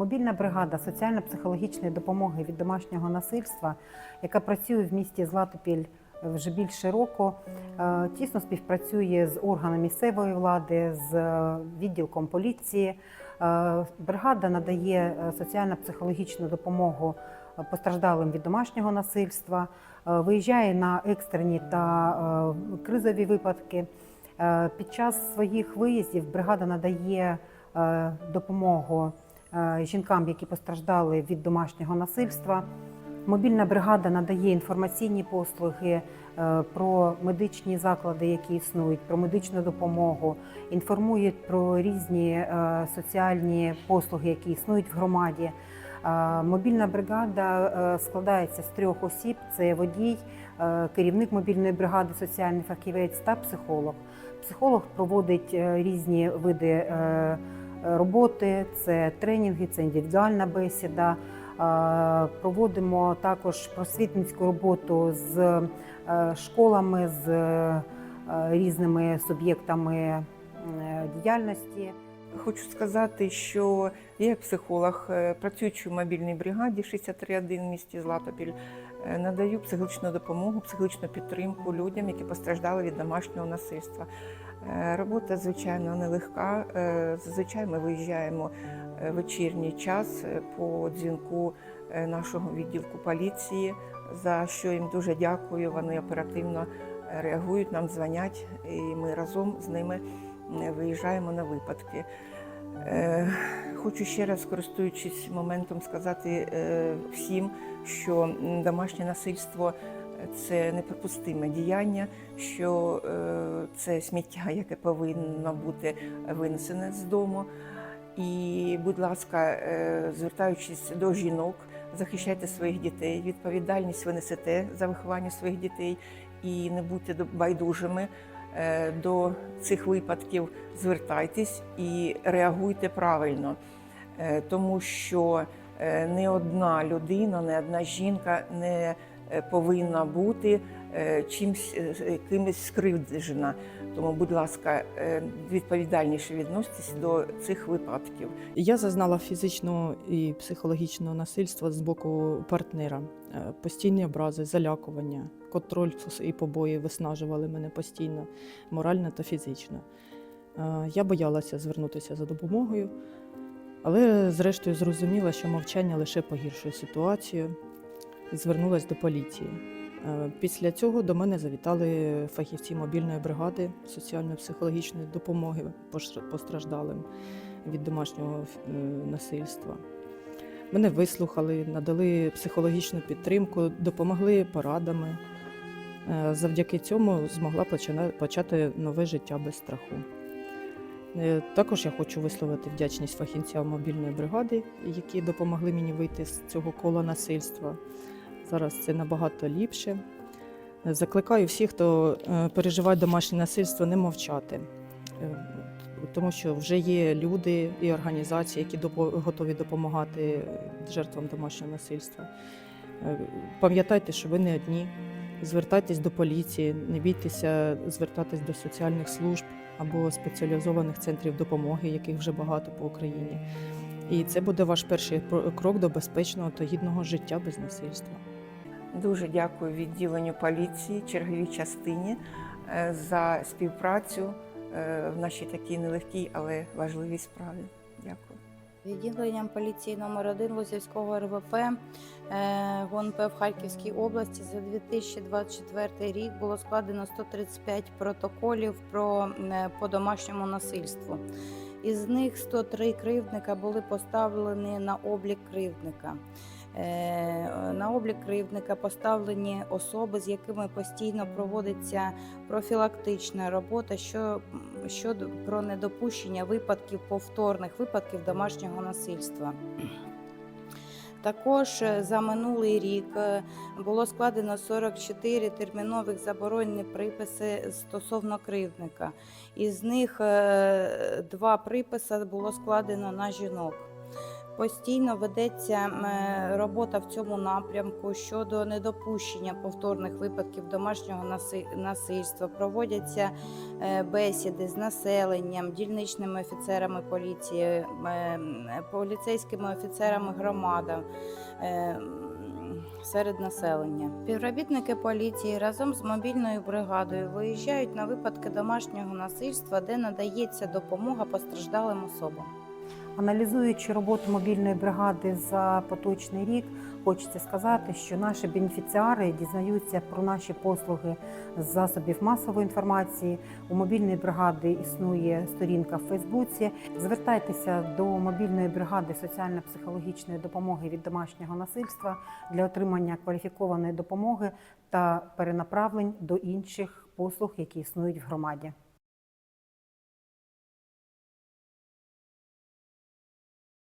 Мобільна бригада соціально-психологічної допомоги від домашнього насильства, яка працює в місті Златопіль вже більше року, е, тісно співпрацює з органами місцевої влади, з е, відділком поліції. Е, Бригада надає соціально-психологічну допомогу постраждалим від домашнього насильства, виїжджає на екстрені та кризові випадки. Під час своїх виїздів бригада надає допомогу жінкам, які постраждали від домашнього насильства. Мобільна бригада надає інформаційні послуги е, про медичні заклади, які існують, про медичну допомогу, інформує про різні е, соціальні послуги, які існують в громаді. Е, Мобільна бригада е, складається з трьох осіб: це водій, е, керівник мобільної бригади, соціальний фахівець та психолог. Психолог проводить е, різні види е, роботи, це тренінги, це індивідуальна бесіда. Е, Проводимо також просвітницьку роботу з е, школами, з е, різними суб'єктами е, діяльності. Хочу сказати, що я як психолог, е, працюючи в мобільній бригаді 63.1 в місті Златопіль, е, надаю психологічну допомогу, психологічну підтримку людям, які постраждали від домашнього насильства. Е, Робота, звичайно, нелегка. Зазвичай ми виїжджаємо е, вечірній час по дзвінку нашого відділку поліції, за що їм дуже дякую. Вони оперативно реагують, нам дзвонять, і ми разом з ними виїжджаємо на випадки. Е, Хочу ще раз, користуючись моментом, сказати е, всім, що домашнє насильство це неприпустиме діяння, що е, це сміття, яке повинно бути винесене з дому. І, будь ласка, звертаючись до жінок, захищайте своїх дітей. Відповідальність ви несете за виховання своїх дітей і не будьте байдужими до цих випадків. Звертайтесь і реагуйте правильно, Е, тому що е, не одна людина, не одна жінка не е, повинна бути е, чимсь е, е, кимось скривджена. Тому, будь ласка, е, відповідальніше відноситесь до цих випадків. Я зазнала фізичного і психологічного насильства з боку партнера. Е, Постійні образи, залякування, контроль і побої виснажували мене постійно, морально та фізично. Е, Я боялася звернутися за допомогою, але зрештою зрозуміла, що мовчання лише погіршує ситуацію і звернулася до поліції. Е, Після цього до мене завітали фахівці мобільної бригади соціально-психологічної допомоги постраждалим від домашнього е, насильства. Мене вислухали, надали психологічну підтримку, допомогли порадами. Е, Завдяки цьому змогла почати нове життя без страху. Також я хочу висловити вдячність фахівцям мобільної бригади, які допомогли мені вийти з цього кола насильства. Зараз це набагато ліпше. Закликаю всіх, хто е, переживає домашнє насильство, не мовчати. Е, тому що вже є люди і організації, які готові допомагати е, жертвам домашнього насильства. Пам'ятайте, що ви не одні. Звертайтесь до поліції, не бійтеся звертатись до соціальних служб або спеціалізованих центрів допомоги, яких вже багато по Україні. І це буде ваш перший крок до безпечного та гідного життя без насильства. Дуже дякую відділенню поліції, черговій частині е, за співпрацю е, в нашій такій нелегкій, але важливій справі. Дякую. Відділенням поліції номер 1 Лозівського РВП е, ГУНП в Харківській області за 2024 рік було складено 135 протоколів про по домашньому насильству. Із них 103 кривдника були поставлені на облік кривдника. Е, На облік кривдника поставлені особи, з якими постійно проводиться профілактична робота що, щодо про недопущення випадків повторних випадків домашнього насильства. Також е, за минулий рік е, було складено 44 термінових заборонені приписи стосовно кривдника. Із них два приписи було складено на жінок. Постійно ведеться е, робота в цьому напрямку щодо недопущення повторних випадків домашнього наси- насильства. Проводяться е, бесіди з населенням, дільничними офіцерами поліції, е, поліцейськими офіцерами громади. Серед населення співробітники поліції разом з мобільною бригадою виїжджають на випадки домашнього насильства, де надається допомога постраждалим особам. Аналізуючи роботу мобільної бригади за поточний рік, хочеться сказати, що наші бенефіціари дізнаються про наші послуги з засобів масової інформації. У мобільної бригади існує сторінка в Фейсбуці. Звертайтеся до мобільної бригади соціально-психологічної допомоги від домашнього насильства для отримання кваліфікованої допомоги та перенаправлень до інших послуг, які існують в громаді.